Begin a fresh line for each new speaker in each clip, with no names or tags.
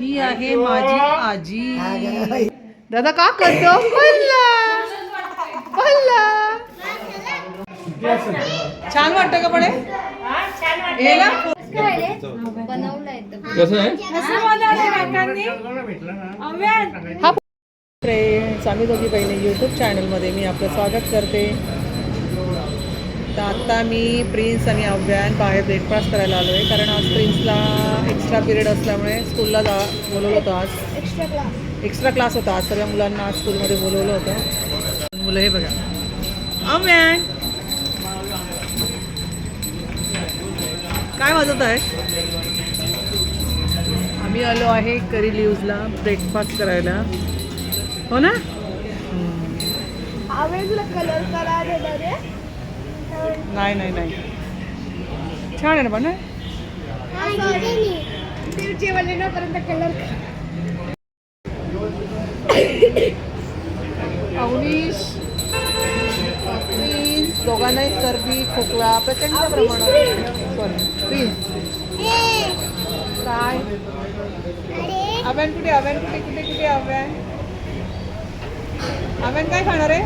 ही आहे माझी आजी. दादा का करतो? पल्ला. पल्ला. छान वाटतं का हे? हे
आहे?
हा फ्रेंड्स आम्ही दोघी बहिणी यूट्यूब चॅनलमध्ये मी आपलं स्वागत करते. तर आत्ता मी प्रिन्स आणि अव्यान बाहेर ब्रेकफास्ट करायला आलो आहे कारण आज प्रिन्सला एक्स्ट्रा पिरियड असल्यामुळे स्कूलला जा बोलवलं होतं आज.
एक्स्ट्रा क्लास
एक्स्ट्रा क्लास होता. आज सगळ्या मुलांना आज स्कूलमध्ये बोलवलं होतं. मुलं हे बघा. अव्यान काय वाजत आहे? आम्ही आलो आहे करी लिव्जला ब्रेकफास्ट करायला. हो ना?
आवेगला कलर करा देणार रे
नाही नाही नाही. छान आहे ना पण हे?
जेवण येण्यापर्यंत कलर
अवनीश प्रिन्स दोघांनाही सर्दी खोकला प्रचंड प्रमाणात. सॉरी प्रिन्स काय? अव्यान कुठे अव्यान कुठे कुठे कुठे अव्यान? अव्यान काय खाणार आहे?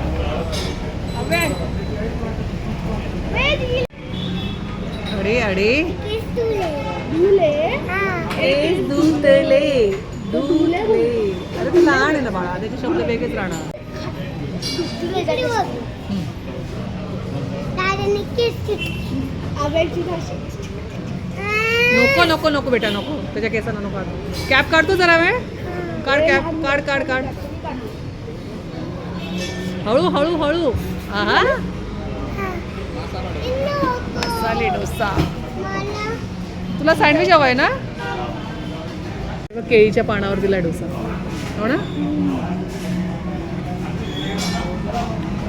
अव्यान. अरे अरे. ए दुधले दुधले अरे तू लहान आहे ना बाळा त्याचे शब्द वेगळेच राहणार नको नको नको बेटा नको त्याच्या केसांना नको आता कॅप काढतो जरा वेळ काढ कॅप काढ काढ काढ हळू हळू हळू हा मसाले डोसा तुला सँडविच हवाय ना बघ, केळीच्या पानावर दिला डोसा. हो ना?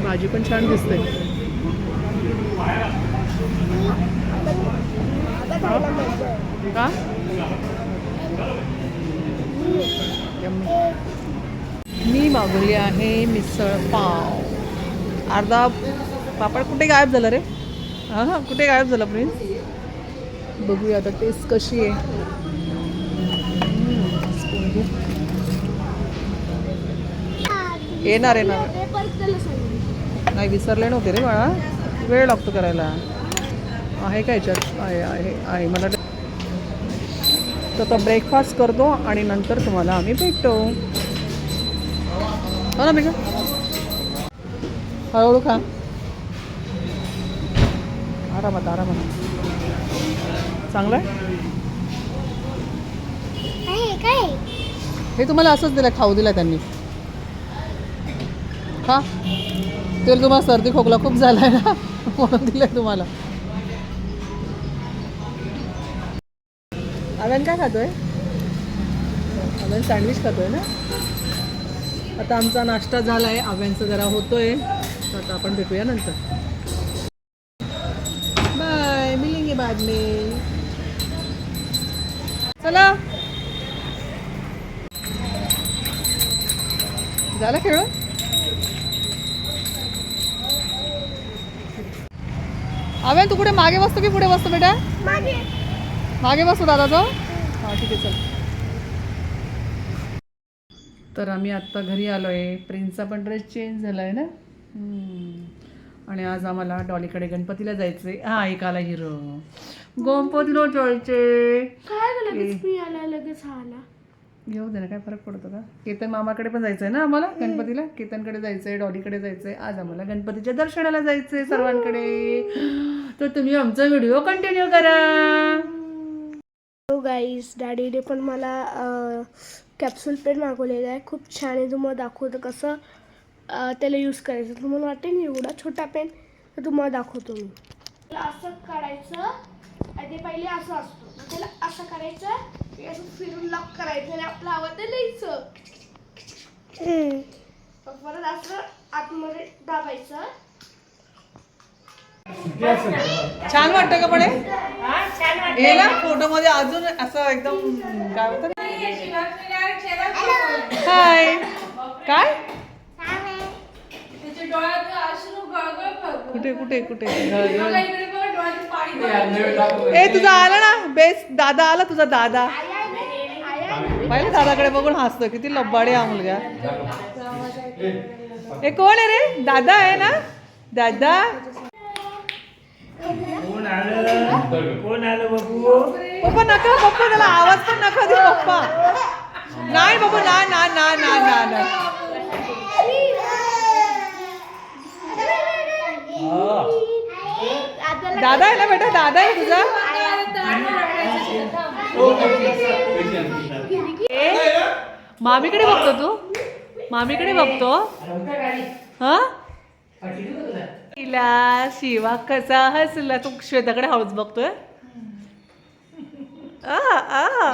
भाजी पण छान दिसते. का मी मागवली आहे मिसळ पाव. अर्धा पापड कुठे गायब झाला रे? हां हां कुठे गायब झाला प्रिन्स? बघूया आता टेस्ट कशी आहे. येणार येणार. नाही विसरले नव्हते रे बाळा. वेळ लागतो करायला. आहे का याच्यात? आहे आहे आहे. मला तर आता ब्रेकफास्ट करतो आणि नंतर तुम्हाला आम्ही भेटतो. हो ना बेटा हळूहळू खा. आरामात आरामात. चांगलं आहे? हे तुम्हाला असंच दिलं खाऊ दिलं त्यांनी. हा? ते तुम्हाला सर्दी खोकला खूप झालाय ना म्हणून दिलंय तुम्हाला. आव्यान काय खातोय? आव्यान सँडविच खातोय ना? आता आमचा नाश्ता झाला आहे आव्यांचा जरा होतोय. तर आता आपण भेटूया नंतर. बाय मिलेंगे बाद में. चला. झालं खेळ आव्यान तू कुठे मागे बसतो की पुढे बसतो बेटा?
मागे.
मागे बसतो दादा तो हां ठीक आहे चल. तर आम्ही आत्ता घरी आलो आहे प्रिन्सचा पण ड्रेस चेंज झाला आहे ना? हम्म. आणि आज आम्हाला डॉलीकडे गणपतीला जायचं आहे हा एक आला हिरो गणपतीला जायचे
काय झालं? लगेच मी आला.
येऊ दे ना काय फरक पडतो का? केतन मामाकडे पण जायचं आहे ना आम्हाला गणपतीला? केतनकडे जायचं आहे डॉलीकडे जायचं आहे आज आम्हाला गणपतीच्या दर्शनाला जायचं आहे सर्वांकडे तर तुम्ही आमचा व्हिडिओ कंटिन्यू करा.
हो गाईस डॅडीने पण मला कॅप्सूल पेन मागवलेला आहे. खूप छान आहे. तुम्हाला दाखवतं कसं त्याला यूज करायचं. तुम्हाला वाटेल ना एवढा छोटा पेन तर तुम्हाला दाखवतो मी. असं काढायचं. आणि पहिले असं असतो. त्याला असं करायचं ते असं फिरून लॉक करायचं आणि आपलं हवं ते लिहायचं मग परत असं आतमध्ये दाबायचं.
छान वाटतं का पण हे? हे ना फोटो मध्ये अजून असं एकदम काय होतं? हाय. काय? कुठे कुठे कुठे? ए तुझा आला ना? बेस दादा आला तुझा दादा. पाहिलं दादाकडे बघून हसतो किती लब्बाडी हा मुलगा. हे कोण आहे रे? दादा आहे ना? दादा?
कोण आलं? कोण आलं बाबू
पप्पा नका पप्पा त्याला आवाज पण नका दे पप्पा. नाही बाबा ना ना ना ना ना ना दादा आहे ना बेटा? दादा आहे तुझा? ए, मामीकडे बघतो तू. मामीकडे बघतो. हा? तिला शिवा कसा हसला तू श्वेताकडे हळूच बघतोय. आ, आ.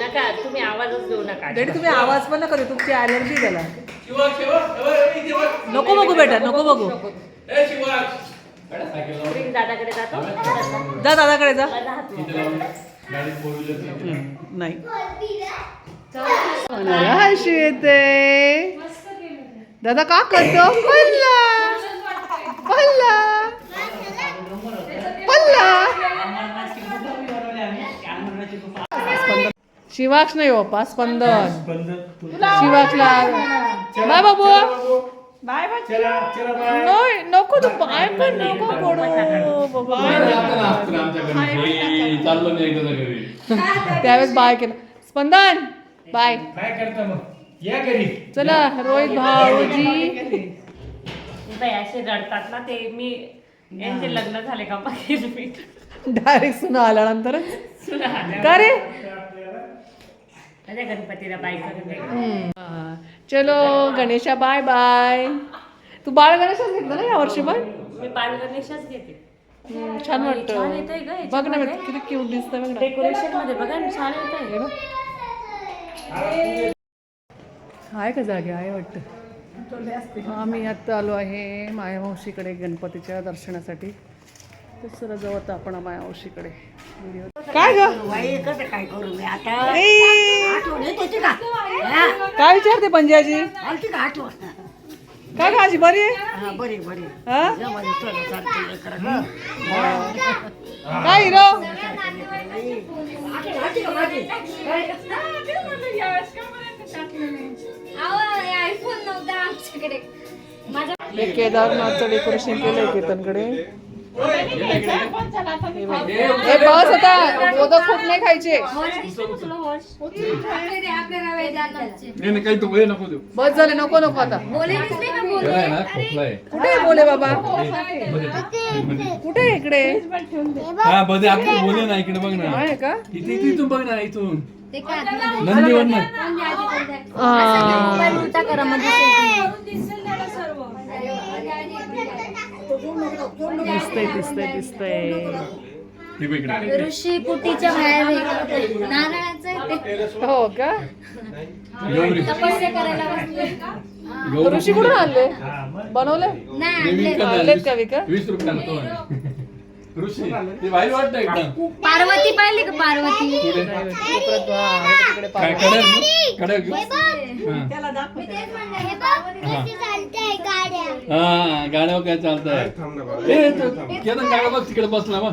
नका तुम्ही आवाजच देऊ नका.
डॅडी तुम्ही आवाज पण नका देऊ तुमची ॲलर्जी त्याला. नको बघू बेटा नको बघू.
दादाकडे जातो.
जा दादाकडे जा. नाही. येते. दादा का करतो? पल्ला. पल्ला. पल्ला. शिवाक्ष नाही हो पप्पा स्पंदन शिवाक्षला बाय बाबू.
Bye bye. चला चला बाय.
नाही नको तू पाय पण नको पडू बाबा
चाललो मी एकदा घरी.
त्यावेळेस बाय केलं. स्पंदन बाय.
काय करता मग? या घरी.
चला रोहित भाऊजी.
असे रडतात ना ते. मी यांचे लग्न झाले का पाहिजे मी.
डायरेक्ट सुना आल्यानंतरच. का रे?
माझ्या गणपतीला बाई करून दे.
हा. चलो गणेशा बाय बाय. तू बाळ गणेशच घेतलं ना यावर्षी पण?
मी बाल गणेशच घेते.
हम्म, छान
छान
वाटतं
येतंय ग याच्यामध्ये.
बघ ना किती क्यूट दिसतंय बघ ना.
डेकोरेशनमध्ये बघा ना छान येत
हे बघ. आहे का जागे आहे वाटतं. हा मी आत्ता आलो आहे मायामावशीकडे गणपतीच्या दर्शनासाठी. तर सर जवळ आपण मायामावशीकडे व्हिडिओ काय ग?
कसं काय करू मी आता! आठवण येत होती का?
काय विचारते पंजाजी?
आलती का आठवण?
काय आजी बरी आहे?
हा बरी बरी
हा?
चालते लेकरं गं.
काय हिरो?
आलती का माझी?
आयफोन नव्हता आमच्याकडे. माझ्या
केदारनाथचं डेकोरेशन केलंय केतनकडे. हे बस आता मोदक खूप नाही खायचे.
आपल्याला वेळ जाणवते.
नाही नाही, काही तू हे नको देऊ.
बस झाले नको नको आता.
बोले बोल?
कुठे आहे बोले बाबा. कुठे आहे इकडे?
हा आपली बोले ना इकडे बघ ना.
आहे का?
इथे इथे इथून बघ ना इथून.
ते काय आतमध्ये?
नंदीवर ना
कोणत्या आधी कोणत्या?
हा.
मोबाईल उलटा करा मग दिसेल
दिसतंय दिसतंय दिसतंय
हे बघ इकडे
ती. ऋषी कुटीच्या बाहेर आहे. नारळाचं.
हो का
करायला
ऋषी कुठून आणले बनवले
नाही आणले.
का विकत?
वीस रुपयाला तो आहे. ऋषी ते भारी वाटतं एकदम.
पार्वती पाहिली का पार्वती?
काय? कडेल घेऊ. हा. गाड्यावर काय चालतंय केतन गाड्या बघ तिकडे बसला मग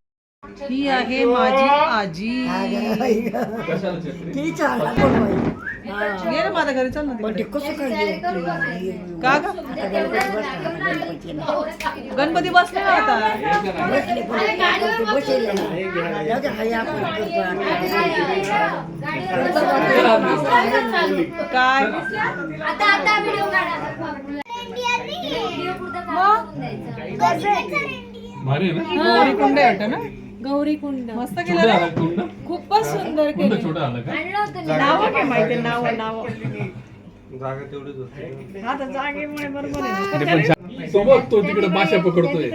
ही
आहे माझी आजी
कशाला छत्री?
किती चांगला कोण बाई.
ये ना माझ्या घरी चल ना
पण ते
तिकडे
कसं काय येऊ?
का ग
आता गणपती बसला ना, गणपतीला.
गणपती बसले ना आता
बसले पण ते गणपती बसले ना. जाऊ दे, हाय आपण करतो आता.
काय
आता आता व्हिडिओ काढा व्हिडिओ पुरता द्यायचा
भारी आहे ना
गौरी कुंड आहे वाटतं ना
गौरी कुंड.
मस्त केलं
कुंड.
खूपच सुंदर
कुंड छोटं आलं का?
आणलं होतं मी.
नाव काय माहिती? नाव नाव.
जागा तेवढीच होती.
आता जागेमुळे बरोबर आहे.
ते पण छान. तो बघ तो तिकडे पकडतोय.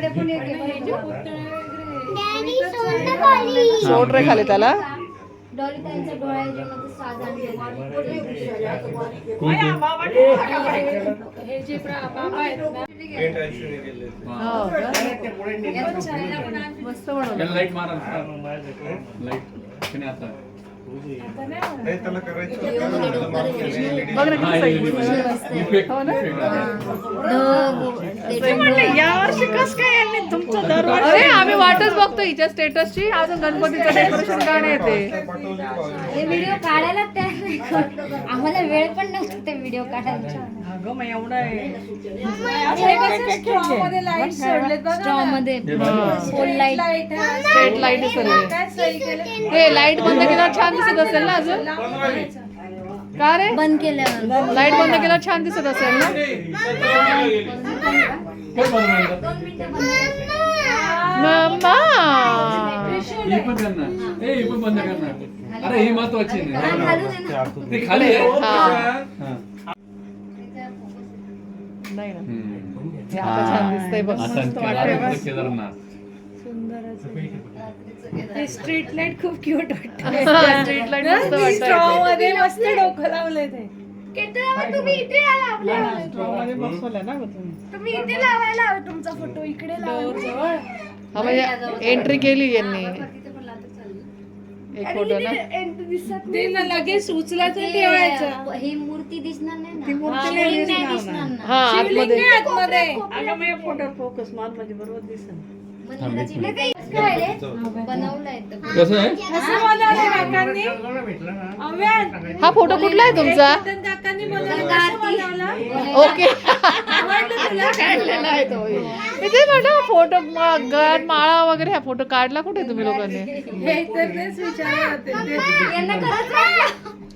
सोड रे खाली त्याला.
डॉली ताईंच्या डोळ्याच्या मध्ये साधन
पेंट आयुष्याने गेले
हो का? मस्त बनवलं.
लाइट मारा लाइट आता.
नाही त्याला करायचं
या वर्षी कस काय यांनी तुमचं दरवर्षी अरे आम्ही वाटच बघतो हिच्या स्टेटसची अजून गणपतीचं डेकोरेशन गाणं येते
हे व्हिडिओ काढायला त्या आम्हाला वेळ पण नव्हता ते व्हिडिओ काढायला.
अगं मग एवढं
मध्ये. फोन लाइट
स्ट्रेट लाइट ते लाइट बंद केल्यावर छान दिसत असेल ना अजून? का रे?
बंद केल्यावर.
लाइट बंद केल्यावर छान दिसत असेल ना? मम्मा.
ही पण करणार. ए ही पण बंद करणार. अरे ही महत्वाची नाही. ती खाली आहे.
नाही ना. हे आता छान दिसतंय बघ. मस्त वाटतंय
केदारनाथ.
बघ.
स्ट्रीट लाइट खूप क्यूट वाटत
स्ट्रीट लाइट मस्त वाटतंय.
मस्त डोकं लावलंय ते. तुम्ही इथे आला आपल्या
मध्ये बसवलंय ना गं तुम्ही.
तुम्ही इथे लावायला हवं तुमचा फोटो इकडे लावा.
हा म्हणजे एंट्री केली यांनी. एक फोटो ना.
दिसत लगेच उचला ठेवायचं.
ही मूर्ती दिसणार नाही ना.
ती मूर्ती नाही दिसणार
ना.
हा आतमध्ये.
आतमध्ये
मग निघायची- नाही, काही काय रे? बनवलंय तर.
कसं आहे?
हा फोटो कुठला आहे तुमचा? ओके. काढलेला आहे तो. म्हटलं फोटो गळ्यात माळा वगैरे हा फोटो काढला कुठे तुम्ही लोकांनी.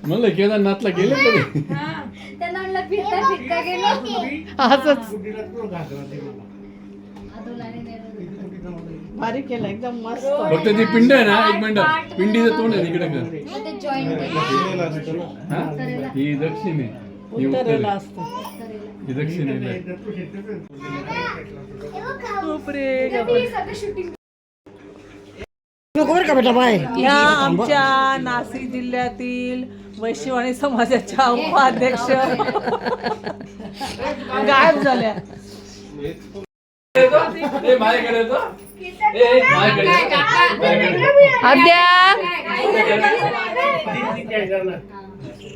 म्हणलं केदारनाथला गेले तरी.
त्यांना म्हणलं फिरता फिरता गेलो
असंच. भारी केलं एकदम मस्त.
फक्त ती पिंड आहे ना एक मिनिट. पिंडीचं तोंड आहे तिकडे कर. हा? ही दक्षिण आहे. ही उत्तर
उत्तरेला.
आहे.
असतं.
ही आहे.
बाय.
या आमच्या नाशिक जिल्ह्यातील वैशिवाणी समाजाच्या उपाध्यक्ष. गायब झाल्या.
ए.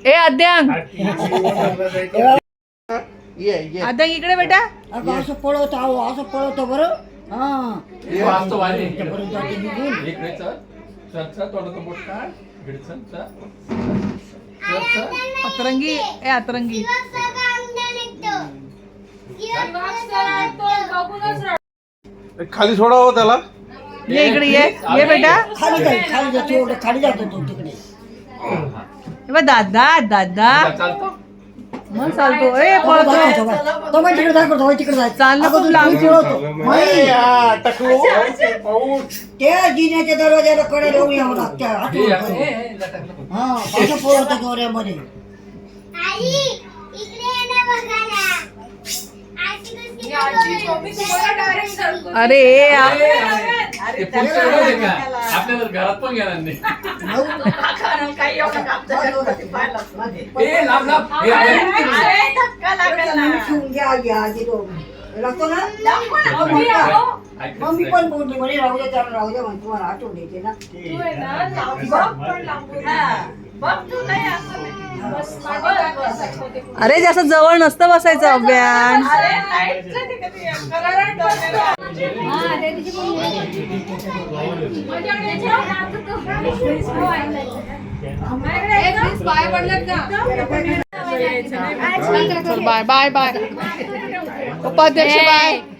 ए.
अद्यांग ए इकडे बेटा.
अगं असं पळवतो अहो असं पळवतो बरं. हा.
हे वाचतो वाणी इकडे.
परत जाते निघून
इकडे चल. चल, चल, तोंडाचं बोट काढ. इकडे चल, चल. चल, चल.
अतरंगी ए अतरंगी
खाली सोडावं त्याला.
ये इकडे ये. ये बेटा.
खाली जाईल खाली जातो एवढं खाली जातो तो तिकडे.
हे बघ, दादा दादा.
चालतो
मग चालतो. ए पळतो.
तो बाई तिकडे दाखवतो बाई तिकडे जायचं
चालणं खूप
अगं,
लांब.
तू. त्या जिन्याच्या दरवाजाला कडे येऊन यावं लागतं
हे, हे. हे.
हा असं पळवतो दोऱ्यामध्ये.
अरे आ-
ते पुढचं एवढं आहे का? आपल्याला घरात पण घेणार नाही ए, लांब, लांब. हे, हे.
ठेवून घ्या घ्या आधी तो लागतो ना मग मी. पण बोलली म्हणे राहू दे त्याला राहू दे म्हणे तुम्हाला आठवण येते ना
अरे जास्त जवळ नसतं बसायचं अभ्यास
हा,
बाय बाय बाय उपाध्यक्ष बाय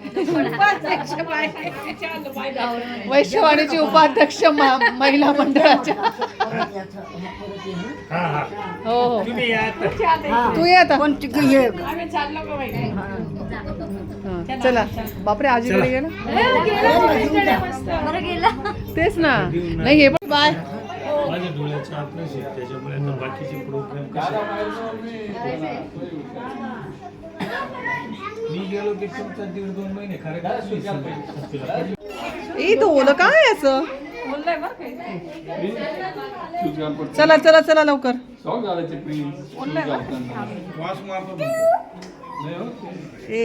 वैश्यवाणीची उपाध्यक्ष महिला मंडळाच्या. हो हो. तू ये आता.
पण तिकडे ये?
हा, चला. बापरे आजीकडे गेला?
बरं गेला.
तेच ना. नाही हे पण बाय.
माझ्या त्याच्यामुळे बाकीचे प्रोग्राम कसे मी गेलो की तुमचा दीड दोन महिने खरं
ई तो ओलं काय
पटकन.
चला चला चला लवकर.
हो,
ए.
हे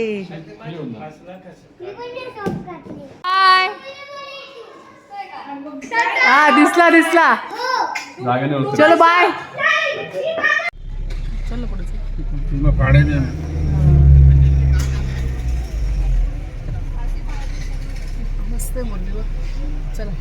हा दिसला दिसला. चलो बाय
तुला पाणी दे ना.
बघ. चला